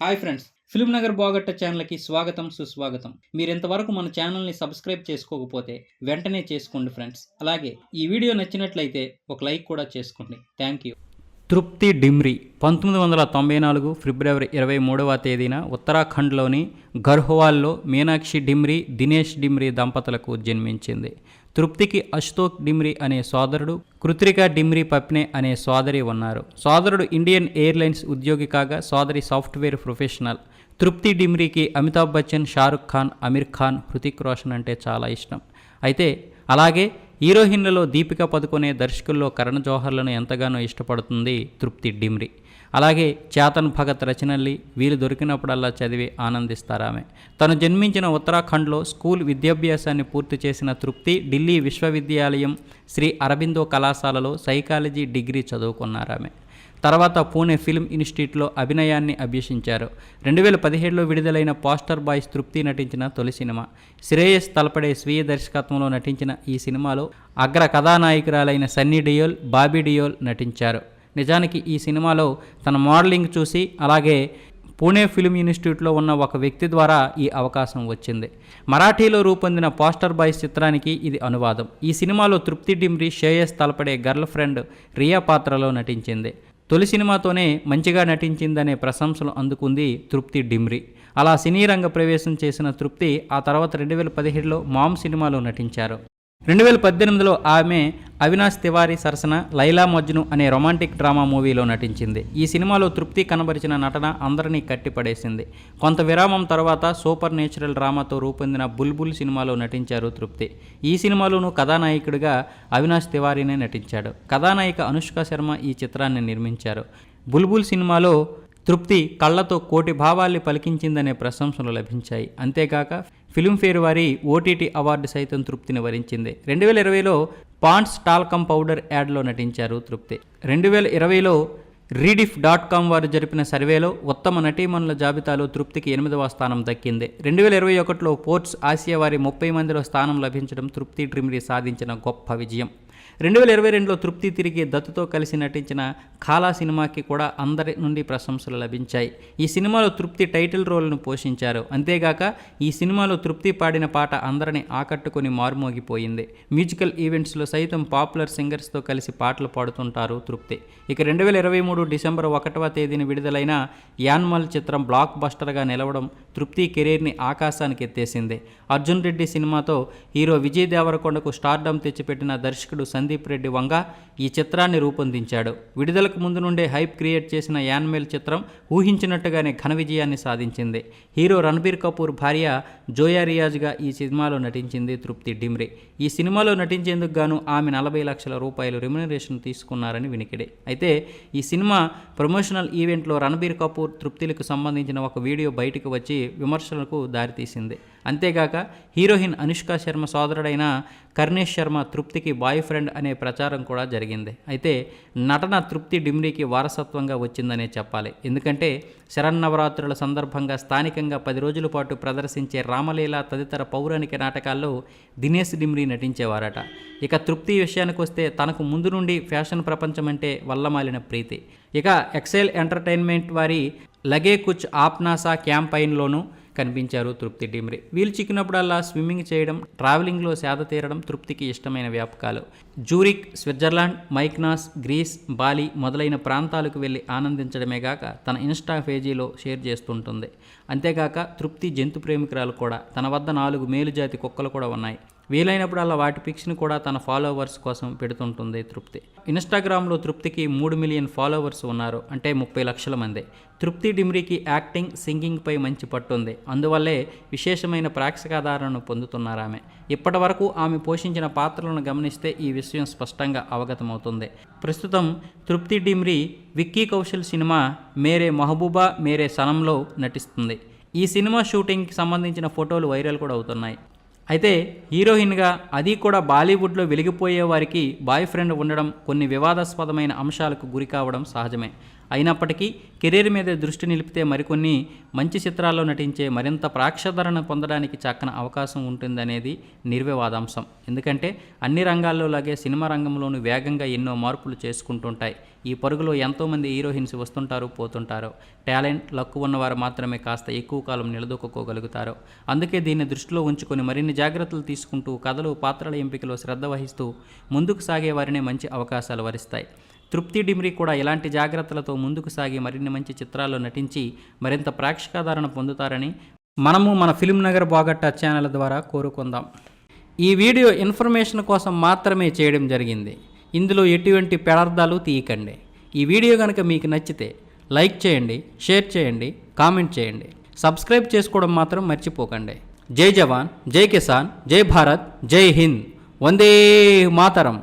Hi friends film Nagar బాగట్ట ఛానల్కి స్వాగతం సుస్వాగతం. మీరు ఇంతవరకు మన ఛానల్ని సబ్స్క్రైబ్ చేసుకోకపోతే వెంటనే చేసుకోండి ఫ్రెండ్స్. అలాగే ఈ వీడియో నచ్చినట్లయితే ఒక లైక్ కూడా చేసుకోండి. Thank you. తృప్తి డిమ్రీ పంతొమ్మిది వందల తొంభై నాలుగు ఫిబ్రవరి ఇరవై మూడవ తేదీన ఉత్తరాఖండ్లోని గర్హ్వాల్లో మీనాక్షి డిమ్రీ దినేష్ డిమ్రీ దంపతులకు జన్మించింది. తృప్తికి అశుతోక్ డిమ్రీ అనే సోదరుడు కృత్రిక డిమ్రీ పప్నే అనే సోదరి ఉన్నారు. సోదరుడు ఇండియన్ ఎయిర్లైన్స్ ఉద్యోగి కాగా సోదరి సాఫ్ట్వేర్ ప్రొఫెషనల్. తృప్తి డిమ్రీకి అమితాబ్ బచ్చన్ షారుఖ్ ఖాన్ అమీర్ ఖాన్ హృతిక్ రోషన్ అంటే చాలా ఇష్టం. అయితే అలాగే హీరోయిన్లలో దీపిక పదుకునే దర్శకుల్లో కరణ్ జోహర్లను ఎంతగానో ఇష్టపడుతుంది తృప్తి డిమ్రి. అలాగే చేతన్ భగత్ రచనల్ని వీలు దొరికినప్పుడల్లా చదివి ఆనందిస్తారామె. తను జన్మించిన ఉత్తరాఖండ్లో స్కూల్ విద్యాభ్యాసాన్ని పూర్తి చేసిన తృప్తి ఢిల్లీ విశ్వవిద్యాలయం శ్రీ అరబిందో కళాశాలలో సైకాలజీ డిగ్రీ చదువుకున్నారామె. తర్వాత పూణే ఫిల్మ్ ఇన్స్టిట్యూట్లో అభినయాన్ని అభ్యసించారు. రెండు వేల పదిహేడులో విడుదలైన పోస్టర్ బాయ్స్ తృప్తి నటించిన తొలి సినిమా. శ్రేయస్ తలపడే స్వీయ దర్శకత్వంలో నటించిన ఈ సినిమాలో అగ్ర కథానాయకురాలైన సన్నీ డియోల్ బాబీ డియోల్ నటించారు. నిజానికి ఈ సినిమాలో తన మోడలింగ్ చూసి అలాగే పూణే ఫిల్మ్ ఇన్స్టిట్యూట్లో ఉన్న ఒక వ్యక్తి ద్వారా ఈ అవకాశం వచ్చింది. మరాఠీలో రూపొందిన పోస్టర్ బాయ్స్ చిత్రానికి ఇది అనువాదం. ఈ సినిమాలో తృప్తి డిమ్రి శ్రేయస్ తలపడే గర్ల్ ఫ్రెండ్ రియా పాత్రలో నటించింది. తొలి సినిమాతోనే మంచిగా నటించిందనే ప్రశంసలు అందుకుంది తృప్తి డిమ్రి. అలా సినీ రంగ ప్రవేశం చేసిన తృప్తి ఆ తర్వాత రెండు వేల పదిహేడులో మామ్ సినిమాలో నటించారు. రెండు వేల పద్దెనిమిదిలో ఆమె అవినాష్ తివారీ సరసన లైలా మజ్ను అనే రొమాంటిక్ డ్రామా మూవీలో నటించింది. ఈ సినిమాలో తృప్తి కనబరిచిన నటన అందరినీ కట్టిపడేసింది. కొంత విరామం తర్వాత సూపర్ నేచురల్ డ్రామాతో రూపొందిన బుల్బుల్ సినిమాలో నటించారు తృప్తి. ఈ సినిమాలోనూ కథానాయకుడిగా అవినాష్ తివారీనే నటించాడు. కథానాయిక అనుష్క శర్మ ఈ చిత్రాన్ని నిర్మించారు. బుల్బుల్ సినిమాలో తృప్తి కళ్ళతో కోటి భావాల్ని పలికించిందనే ప్రశంసలు లభించాయి. అంతేకాక ఫిల్మ్ఫేర్ వారి ఓటీటీ అవార్డు సైతం తృప్తిని వరించింది. రెండు వేల ఇరవైలో పాండ్స్ టాల్కమ్ పౌడర్ యాడ్లో నటించారు తృప్తి. రెండు వేల ఇరవైలో రీడిఫ్ డాట్ కామ్ వారు జరిపిన సర్వేలో ఉత్తమ నటీమణుల జాబితాలో తృప్తికి ఎనిమిదవ స్థానం దక్కింది. రెండు వేల ఇరవై ఒకటిలో పోర్ట్స్ ఆసియా వారి ముప్పై మందిలో స్థానం లభించడం తృప్తి డ్రిమ్రీ సాధించిన గొప్ప విజయం. రెండు వేల ఇరవై రెండులో తృప్తి తిరిగి దత్తుతో కలిసి నటించిన ఖాలా సినిమాకి కూడా అందరి నుండి ప్రశంసలు లభించాయి. ఈ సినిమాలో తృప్తి టైటిల్ రోల్ను పోషించారు. అంతేగాక ఈ సినిమాలో తృప్తి పాడిన పాట అందరిని ఆకట్టుకొని మారుమోగిపోయింది. మ్యూజికల్ ఈవెంట్స్లో సైతం పాపులర్ సింగర్స్తో కలిసి పాటలు పాడుతుంటారు తృప్తి. ఇక రెండు వేల ఇరవై మూడు డిసెంబర్ ఒకటవ తేదీన విడుదలైన యాన్మల్ చిత్రం బ్లాక్ బస్టర్గా నిలవడం తృప్తి కెరీర్ని ఆకాశానికి ఎత్తేసింది. అర్జున్ రెడ్డి సినిమాతో హీరో విజయ్ దేవరకొండకు స్టార్డమ్ తెచ్చిపెట్టిన దర్శకుడు సందీప్ సందీప్ రెడ్డి వంగ ఈ చిత్రాన్ని రూపొందించాడు. విడుదలకు ముందు నుండే హైప్ క్రియేట్ చేసిన యాన్మేల్ చిత్రం ఊహించినట్టుగానే ఘన విజయాన్ని సాధించింది. హీరో రణబీర్ కపూర్ భార్య జోయా రియాజ్గా ఈ సినిమాలో నటించింది తృప్తి డిమ్రి. ఈ సినిమాలో నటించేందుకు గాను ఆమె నలభై లక్షల రూపాయలు రెమ్యునరేషన్ తీసుకున్నారని వినికిడే. అయితే ఈ సినిమా ప్రమోషనల్ ఈవెంట్లో రణబీర్ కపూర్ తృప్తిలకు సంబంధించిన ఒక వీడియో బయటకు వచ్చి విమర్శలకు దారితీసింది. అంతేగాక హీరోయిన్ అనుష్క శర్మ సోదరుడైన కర్ణేష్ శర్మ తృప్తికి బాయ్ ఫ్రెండ్ అనే ప్రచారం కూడా జరిగింది. అయితే నటన తృప్తి డిమ్రీకి వారసత్వంగా వచ్చిందనే చెప్పాలి. ఎందుకంటే శరన్నవరాత్రుల సందర్భంగా స్థానికంగా పది రోజుల పాటు ప్రదర్శించే రామలీల తదితర పౌరాణిక నాటకాల్లో దినేష్ డిమ్రీ నటించేవారట. ఇక తృప్తి విషయానికి వస్తే తనకు ముందు నుండి ఫ్యాషన్ ప్రపంచం అంటే వల్లమాలిన ప్రీతి. ఇక ఎక్సెల్ ఎంటర్టైన్మెంట్ వారి లగే కుచ్ ఆప్నాసా క్యాంపైన్లోనూ కనిపించారు తృప్తి డిమ్రీ వీలు చిక్కినప్పుడల్లా స్విమ్మింగ్ చేయడం ట్రావెలింగ్లో సేద తీరడం తృప్తికి ఇష్టమైన వ్యాపకాలు. Zurich Switzerland Mykonos Greece Bali మొదలైన ప్రాంతాలకు వెళ్ళి ఆనందించడమే గాక తన ఇన్స్టా పేజీలో షేర్ చేస్తుంటుంది. అంతేగాక తృప్తి జంతు ప్రేమికురాలు కూడా తన వద్ద నాలుగు మేలుజాతి కుక్కలు కూడా ఉన్నాయి. వీలైనప్పుడల్లా వాటి పిక్స్ని కూడా తన ఫాలోవర్స్ కోసం పెడుతుంటుంది తృప్తి. ఇన్స్టాగ్రామ్లో తృప్తికి మూడు మిలియన్ ఫాలోవర్స్ ఉన్నారు అంటే ముప్పై లక్షల మంది. తృప్తి డిమ్రీకి యాక్టింగ్ సింగింగ్పై మంచి పట్టుంది. అందువల్లే విశేషమైన ప్రేక్షకాధారణను పొందుతున్నారామె. ఇప్పటి వరకు ఆమె పోషించిన పాత్రలను గమనిస్తే ఈ విషయం స్పష్టంగా అవగతమవుతుంది. ప్రస్తుతం తృప్తి డిమ్రీ విక్కీ కౌశల్ సినిమా మేరే మహబూబా మేరే సనంలో నటిస్తుంది. ఈ సినిమా షూటింగ్కి సంబంధించిన ఫోటోలు వైరల్ కూడా అవుతున్నాయి. అయితే హీరోయిన్గా అది కూడా బాలీవుడ్లో వెలిగిపోయే వారికి బాయ్ ఫ్రెండ్ ఉండడం కొన్ని వివాదాస్పదమైన అంశాలకు గురి కావడం సహజమే. అయినప్పటికీ కెరీర్ మీద దృష్టి నిలిపితే మరికొన్ని మంచి చిత్రాల్లో నటించే మరింత ప్రాక్షధరణ పొందడానికి చక్కన అవకాశం ఉంటుందనేది నిర్వివాదాంశం. ఎందుకంటే అన్ని రంగాల్లో లాగే సినిమా రంగంలోనూ వేగంగా ఎన్నో మార్పులు చేసుకుంటుంటాయి. ఈ పరుగులో ఎంతోమంది హీరోయిన్స్ వస్తుంటారు పోతుంటారు. టాలెంట్ లక్కు ఉన్నవారు మాత్రమే కాస్త ఎక్కువ కాలం నిలదొక్కుకోగలుగుతారు. అందుకే దీన్ని దృష్టిలో ఉంచుకొని మరిన్ని జాగ్రత్తలు తీసుకుంటూ కథలు పాత్రల ఎంపికలో శ్రద్ధ వహిస్తూ ముందుకు సాగే వారినే మంచి అవకాశాలు వరిస్తాయి. తృప్తి డిమ్రీ కూడా ఇలాంటి జాగ్రత్తలతో ముందుకు సాగి మరిన్ని మంచి చిత్రాల్లో నటించి మరింత ప్రేక్షకాదరణ పొందుతారని మనము మన ఫిల్మ్ నగర్ బాగట్టా ఛానల్ ద్వారా కోరుకుందాం. ఈ వీడియో ఇన్ఫర్మేషన్ కోసం మాత్రమే చేయడం జరిగింది. ఇందులో ఎటువంటి పెడార్థాలు తీయకండి. ఈ వీడియో కనుక మీకు నచ్చితే లైక్ చేయండి షేర్ చేయండి కామెంట్ చేయండి. సబ్స్క్రైబ్ చేసుకోవడం మాత్రం మర్చిపోకండి. జై జవాన్ జై కిసాన్ జై భారత్ జై హింద్. వందే మాతరం.